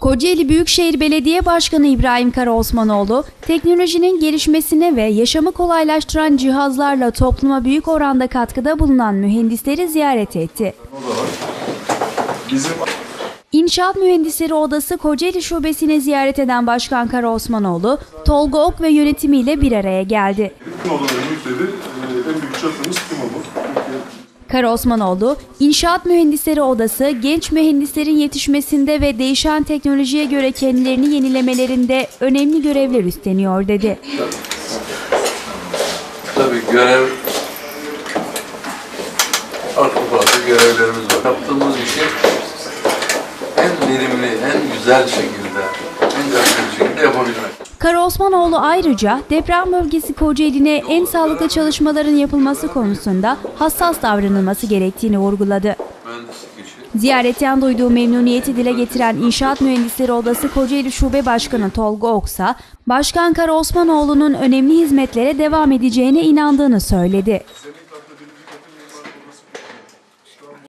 Kocaeli Büyükşehir Belediye Başkanı İbrahim Karaosmanoğlu, teknolojinin gelişmesine ve yaşamı kolaylaştıran cihazlarla topluma büyük oranda katkıda bulunan mühendisleri ziyaret etti. Bizim İnşaat Mühendisleri Odası Kocaeli Şubesi'ni ziyaret eden Başkan Karaosmanoğlu, Tolga Ok ve yönetimiyle bir araya geldi. bütün odaların yükledi. Ee, en büyük çatımız kim olur? Karaosmanoğlu, İnşaat Mühendisleri Odası, genç mühendislerin yetişmesinde ve değişen teknolojiye göre kendilerini yenilemelerinde önemli görevler üstleniyor dedi. Tabii görev farklı farklı görevlerimiz var. Yaptığımız işi en verimli, en güzel şekilde yapabilmek. Karaosmanoğlu ayrıca deprem bölgesi Kocaeli'ne en sağlıklı çalışmaların yapılması konusunda hassas davranılması gerektiğini vurguladı. Ziyaretten duyduğu memnuniyeti dile getiren İnşaat Mühendisleri Odası Kocaeli Şube Başkanı Tolga Oksa, Başkan Karaosmanoğlu'nun önemli hizmetlere devam edeceğine inandığını söyledi.